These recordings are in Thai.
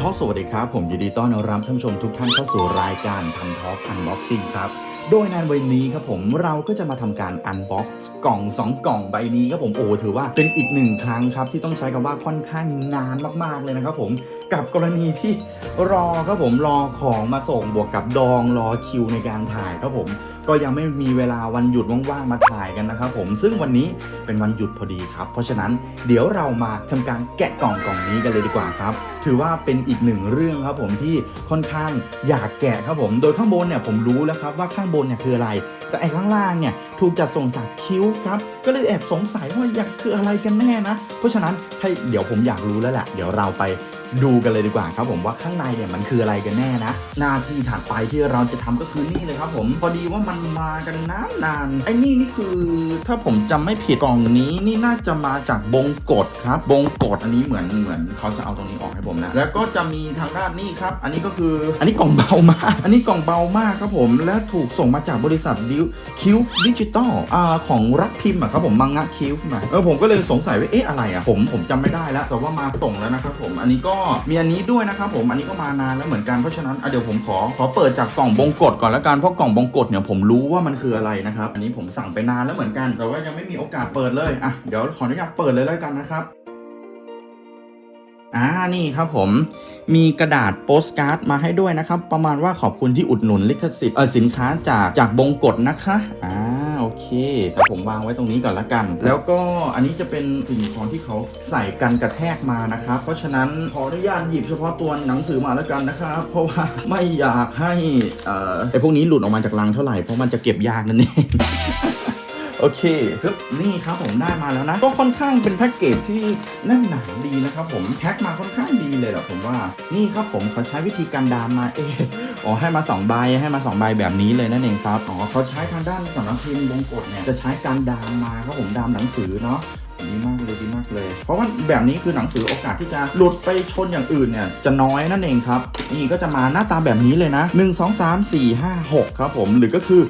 ทอสวัสดีครับ ผมยินดีต้อนรับท่านผู้ชมทุกท่านเข้าสู่รายการทันทอกอันบ็อกซิ่งครับ โดยในวันนี้ครับผมเราก็จะมาทำการอันบ็อกซ์กล่อง 2 กล่องใบนี้ครับผมโอ้ถือว่าเป็นอีกหนึ่งครั้งครับที่ต้องใช้คำว่าค่อนข้างนานมากๆเลยนะครับผม กับกรณีที่รอครับผมรอของมาส่งบวกกับดองรอคิวในการถ่ายครับผม ก็ยังไม่มีเวลาวันหยุดว่างๆมาถ่ายกันนะครับผมซึ่งวันนี้เป็นวันหยุดพอดีครับ เพราะฉะนั้นเดี๋ยวเรามาทำการแกะกล่องกล่องนี้กันเลยดีกว่าครับ ถือว่าเป็นอีกหนึ่งเรื่องครับผมที่ค่อนข้างอยากแกะครับผม โดยข้างบนเนี่ยผมรู้แล้วครับว่าข้างบนเนี่ยคืออะไร แต่ไอ้ข้างล่างเนี่ย ถูกจัดส่งจากคิ้วครับ ก็เลยแอบสงสัยว่าอยากคืออะไรกันแน่นะ เพราะฉะนั้นให้เดี๋ยวผมอยากรู้แล้วแหละ เดี๋ยวเราไปดูกันเลยดีกว่าครับผมว่าข้างในเนี่ยมันคืออะไรกันแน่นะ หน้าที่ถัดไปที่เราจะทำก็คือนี่เลยครับผมพอดีว่ามันมากันนานนานๆไอ้นี่นี่คือ ถ้าผมจำไม่ผิดกล่องนี้นี่น่าจะมาจากบงกฎครับ บงกฎอันนี้เหมือนเหมือนเขาจะเอาตรงนี้ออกให้ผมนะ แล้วก็จะมีทางด้านนี้ครับ อันนี้ก็คืออันนี้กล่องเบามาก อันนี้กล่องเบามากครับผมและถูกส่งมาจากบริษัทดิวคิวดิจิตอลอ่าของรักพิมพ์อะครับผมมังงะคิวมาเออผมก็เลยสงสัยว่าเอ๊ะอะไรอะผมผมจำไม่ได้แล้ว แต่ว่ามาส่งแล้วนะครับผมอันนี้ก็มีอันนี้ด้วยนะครับผมอันนี้ก็มานานแล้วเหมือนกันเพราะฉะนั้นอะเดี๋ยวผมขอขอเปิดจากกล่องบงกฎก่อนละกันเพราะกล่องบงกฎเนี่ยผมรู้ว่ามันคืออะไรนะครับอันนี้ผมสั่งไปนานแล้วเหมือนกัน แต่ว่ายังไม่มีโอกาสเปิดเลยอะเดี๋ยวขออนุญาตเปิดเลยแล้วกันนะครับอ่านี่ครับผมมีกระดาษโปสการ์ดมาให้ด้วยนะครับ ประมาณว่าขอบคุณที่อุดหนุนลิขสิทธิ์เออสินค้าจากจากบงกฎนะคะอ่า เคแต่ผมวางไว้ตรงนี้ก่อนละกัน แล้วก็อันนี้จะเป็นสิ่งของที่เขาใส่กันกระแทกมานะครับ เพราะฉะนั้นขออนุญาตหยิบเฉพาะตัวหนังสือมาแล้วกันนะครับ เพราะว่าไม่อยากให้เอ่อไอพวกนี้หลุดออกมาจากลังเท่าไหร่เพราะมันจะเก็บยากนั่นเอง โอเคปึ๊บนี่ครับผมได้มาแล้วนะ ก็ค่อนข้างเป็นแพ็กเกจที่แน่นหนาดีนะครับผมแพ็คมาค่อนข้างดีเลยแหละผมว่านี่ครับผมเขาใช้วิธีการดามมาเอออ๋อให้มา2ใบให้มา2ใบแบบนี้เลยนั่นเองครับอ๋อเขาใช้ทางด้านสำนักพิมพ์วงกฎเนี่ยจะใช้การดามมาครับผมดามหนังสือเนาะ ดีมากเลยดีมากเลย เพราะว่าแบบนี้คือหนังสือโอกาสที่จะหลุดไปชนอย่างอื่นเนี่ยจะน้อยนั่นเองครับ นี่ก็จะมาหน้าตาแบบนี้เลยนะ 1 2 3 4 5 6 ครับผม หรือก็คือ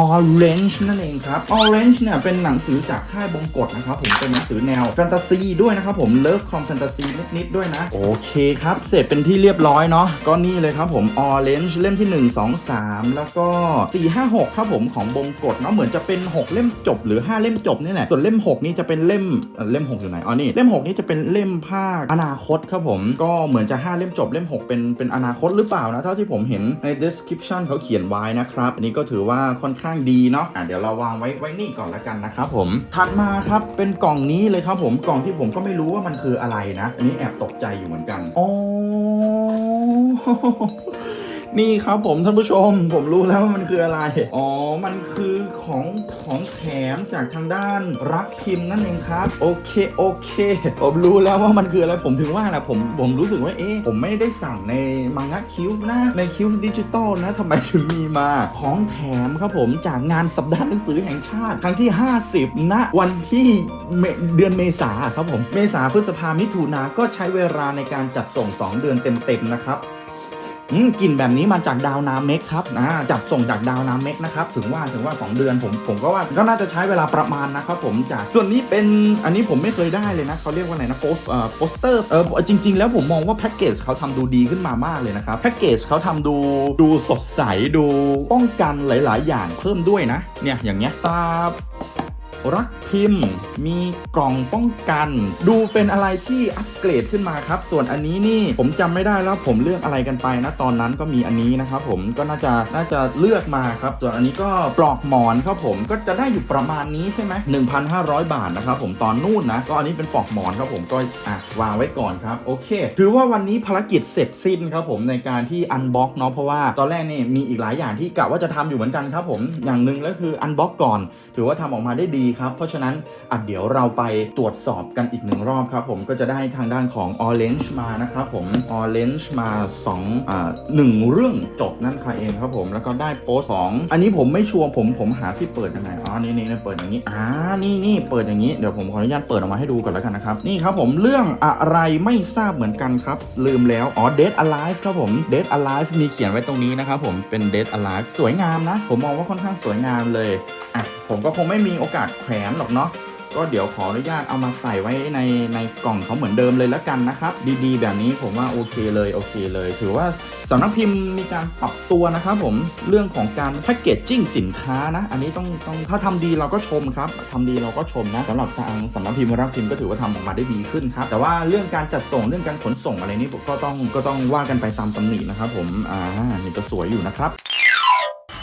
Orange นั่นเองครับ Orange เนี่ยเป็นหนังสือจากค่ายบงกฎนะครับผมเป็นหนังสือแนวแฟนตาซีด้วยนะครับผม Love Com Fantasy นิดๆด้วยนะ โอเคครับ เสร็จเป็นที่เรียบร้อยเนาะก็นี่เลยครับผม Orange เล่มที่ 1 2 3 แล้วก็ 4 5 6 ครับผมของบงกฎเนาะเหมือนจะเป็น 6 เล่มจบหรือ 5 เล่มจบนี่แหละส่วนเล่ม 6 นี่จะเป็นเล่มเล่ม 6 อยู่ไหนอ๋อนี่เล่ม 6 นี่จะเป็นเล่มภาคอนาคตครับผม ก็เหมือนจะ 5 เล่มจบเล่ม 6 เป็นเป็นอนาคตหรือเปล่านะ เท่าที่ผมเห็นใน description เขาเขียนไว้นะครับ อันนี้ก็ถือว่าค่อนข้างดีเนาะอะเดี๋ยวเราวางไว้ไว้นี่ก่อนละกันนะครับผมถัดมาครับเป็นกล่องนี้เลยครับผมกล่องที่ผมก็ไม่รู้ว่ามันคืออะไรนะ อันนี้แอบตกใจอยู่เหมือนกันอ๋อ นี่ครับผมท่านผู้ชม ผมรู้แล้วว่ามันคืออะไร อ๋อ มันคือของของแถมจากทางด้านรักพิมพ์นั่นเองครับ โอเคโอเค ผมรู้แล้วว่ามันคืออะไรผมถึงว่าแหละผมผมรู้สึกว่าเอ๊ะผมไม่ได้สั่งในมังงะคิวนะในคิวดิจิตอลนะทำไมถึงมีมาของแถมครับผมจากงานสัปดาห์หนังสือแห่งชาติ ครั้งที่ 50ณวันที่เดือนเมษาครับผมเมษาพฤษภามิถุนาก็ใช้เวลาในการจัดส่ง 2 เดือนเต็มๆนะครับ กลิ่นแบบนี้มาจากดาวนาเมกครับนะจัดส่งจากดาวนาเมกนะครับถึงว่าถึงว่า 2 เดือนผมผมก็ว่าก็น่าจะใช้เวลาประมาณนะครับผมจากส่วนนี้เป็นอันนี้ผมไม่เคยได้เลยนะเขาเรียกว่าอะไรนะโปสเอ่อโปสเตอร์เออจริง ๆ แล้วผมมองว่าแพ็กเกจเขาทำดูดีขึ้นมามากเลยนะครับแพ็กเกจเขาทำดูดูสดใสดูป้องกันหลาย ๆ อย่างเพิ่มด้วยนะเนี่ยอย่างเงี้ยตา รักพิมพ์ มีกล่องป้องกัน ดูเป็นอะไรที่อัปเกรดขึ้นมาครับ ส่วนอันนี้นี่ผมจำไม่ได้แล้วผมเลือกอะไรกันไปนะตอนนั้นก็มีอันนี้นะครับผมก็น่าจะน่าจะเลือกมาครับ ส่วนอันนี้ก็ปลอกหมอนครับผมก็จะได้อยู่ประมาณนี้ใช่ไหม1,500บาทนะครับผมตอนนู่นนะก็อันนี้เป็นปลอกหมอนครับผมก็อะวางไว้ก่อนครับโอเคถือว่าวันนี้ภารกิจเสร็จสิ้นครับผมในการที่อันบ็อกเนาะเพราะว่าตอนแรกนี่มีอีกหลายอย่างที่กะว่าจะทำอยู่เหมือนกันครับผมอย่างหนึ่งก็คืออันบ็อกก่อน ถือว่าทำออกมาได้ดีครับ เพราะฉะนั้นอะเดี๋ยวเราไปตรวจสอบกันอีกหนึ่งรอบครับผมก็จะได้ทางด้านของ Orange มานะครับผม Orange มา2อ่าหนึ่งเรื่องจบนั่นค่ะเองครับผมแล้วก็ได้โปสสองอันนี้ผมไม่ชัวร์ผมผมหาที่เปิดยังไงอ๋อนี่นี่นี่เปิดอย่างนี้อ่านี่นี่เปิดอย่างนี้เดี๋ยวผมขออนุญาตเปิดออกมาให้ดูก่อนแล้วกันนะครับนี่ครับผมเรื่องอะไรไม่ทราบเหมือนกันครับ ลืมแล้วอ๋อ Dead Alive ครับผม Dead Alive มีเขียนไว้ตรงนี้นะครับผมเป็น Dead Alive สวยงามนะ ผมมองว่าค่อนข้างสวยงามเลยอะผมก็คงไม่มีโอกาสแขวนหรอกเนาะก็เดี๋ยวขออนุญาตเอามาใส่ไว้ในในกล่องเขาเหมือนเดิมเลยแล้วกันนะครับ ดีๆ แบบนี้ผมว่าโอเคเลยโอเคเลย ถือว่าสำนักพิมพ์มีการปรับตัวนะครับผมเรื่องของการแพคเกจจิ้งสินค้านะ อันนี้ต้องต้องถ้าทำดีเราก็ชมครับทำดีเราก็ชมนะสำหรับทางสำนักพิมพ์รักพิมพ์ก็ถือว่าทำออกมาได้ดีขึ้นครับแต่ว่าเรื่องการจัดส่งเรื่องการขนส่งอะไรนี้ก็ต้องก็ต้องว่ากันไปตามตำหนินะครับผมอ่านี่ก็สวยอยู่นะครับ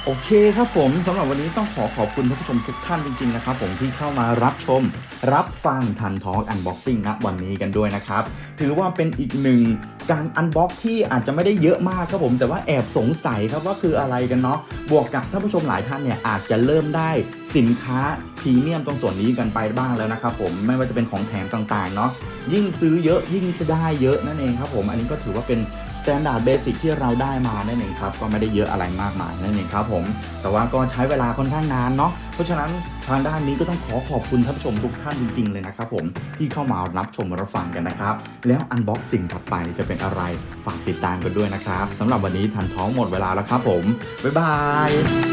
โอเคครับผมสำหรับวันนี้ต้องขอขอบคุณท่านผู้ชมทุกท่านจริงๆนะครับผมที่เข้ามารับชม รับฟังทันทอ l k อันบ็อกซิ่งณวันนี้กันด้วยนะครับ ถือว่าเป็นอีกหนึ่งการอันบ็อกที่อาจจะไม่ได้เยอะมากครับผมแต่ว่าแอบสงสัยครับว่าคืออะไรกันเนาะบวกกับท่านผู้ชมหลายท่านเนี่ยอาจจะเริ่มได้สินค้าพรีเมียมตรงส่วนนี้กันไปบ้างแล้วนะครับผมไม่ว่าจะเป็นของแถมต่างๆเนาะยิ่งซื้อเยอะยิ่งจะได้เยอะนั่นเองครับผมอันนี้ก็ถือว่าเป็น สแตนดาร์ดเบสิกที่เราได้มานั่นเองครับก็ไม่ได้เยอะอะไรมากมายนั่นเองครับผมแต่ว่าก็ใช้เวลาค่อนข้างนานเนาะเพราะฉะนั้นทางด้านนี้ก็ต้องขอขอบคุณท่านผู้ชมทุกท่านจริงๆเลยนะครับผมที่เข้ามารับชมรับฟังกันนะครับ แล้วอันบ็อกสิ่งถัดไปจะเป็นอะไรฝากติดตามกันด้วยนะครับสำหรับวันนี้ทันท้องหมดเวลาแล้วครับผมบ๊ายบาย